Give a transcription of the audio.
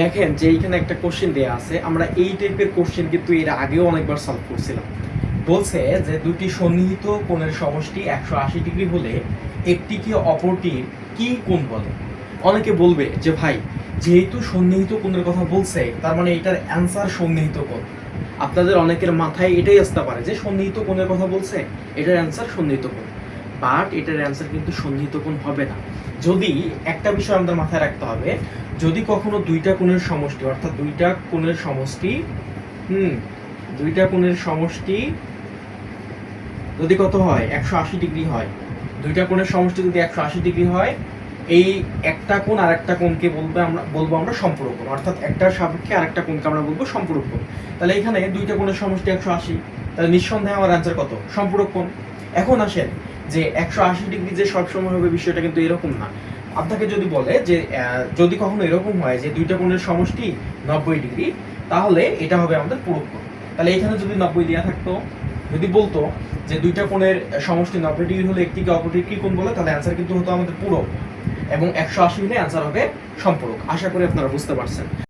দেখেন যে এইখানে একটা কোশ্চেন দেয়া আছে, আমরা এই টাইপের কোশ্চেন কিন্তু এর আগেও অনেকবার সলভ করছিলাম। বলছে যে দুটি সন্নিহিত কোণের সমষ্টি একশো আশি ডিগ্রি হলে একটিকে অপরটির কি কোণ বলে? অনেকে বলবে যে ভাই, যেহেতু সন্নিহিত কোণের কথা বলছে, তার মানে এটার অ্যান্সার সন্নিহিত কোণ। আপনাদের অনেকের মাথায় এটাই আসতে পারে যে সন্নিহিত কোণের কথা বলছে, এটার অ্যান্সার সন্নিহিত কোণ। বাট এটার অ্যান্সার কিন্তু সন্নিহিত কোণ হবে না। যদি একটা বিষয় আমাদের মাথায় রাখতে হবে, যদি কখনো দুইটা কোণের সমষ্টি, অর্থাৎ দুইটা কোণের সমষ্টি, হুম, দুইটা কোণের সমষ্টি, যদি কত হয়? একশো আশি ডিগ্রি হয়। দুইটা কোণের সমষ্টি যদি একশো আশি ডিগ্রি হয়, এই একটা কোণ আর একটা কোণকে বলবে আমরা, বলব আমরা সম্পূরক কোণ। অর্থাৎ একটার সাপেক্ষে আরেকটা কোণকে আমরা বলব সম্পূরক কোণ। তাহলে এখানে দুইটা কোণের সমষ্টি একশো আশি, তাহলে নিঃসন্দেহে আমার অ্যান্সার কত? সম্পূরক কোণ। এখন আসেন যে একশো আশি ডিগ্রি যে সবসময় হবে বিষয়টা কিন্তু এরকম না। আপনাকে যদি বলে যে যদি কখনো এরকম হয় যে দুইটা কোণের সমষ্টি নব্বই ডিগ্রি, তাহলে এটা হবে আমাদের পূরক কোণ তাহলে এখানে যদি নব্বই দেওয়া থাকতো, যদি বলতো যে দুইটা কোণের সমষ্টি নব্বই ডিগ্রি হলে একটিকে অপরটির কি কোণ বলে, তাহলে অ্যান্সার কিন্তু হতো আমাদের পূরক। এবং একশো আশি হলে অ্যান্সার হবে সম্পূরক। আশা করি আপনারা বুঝতে পারছেন।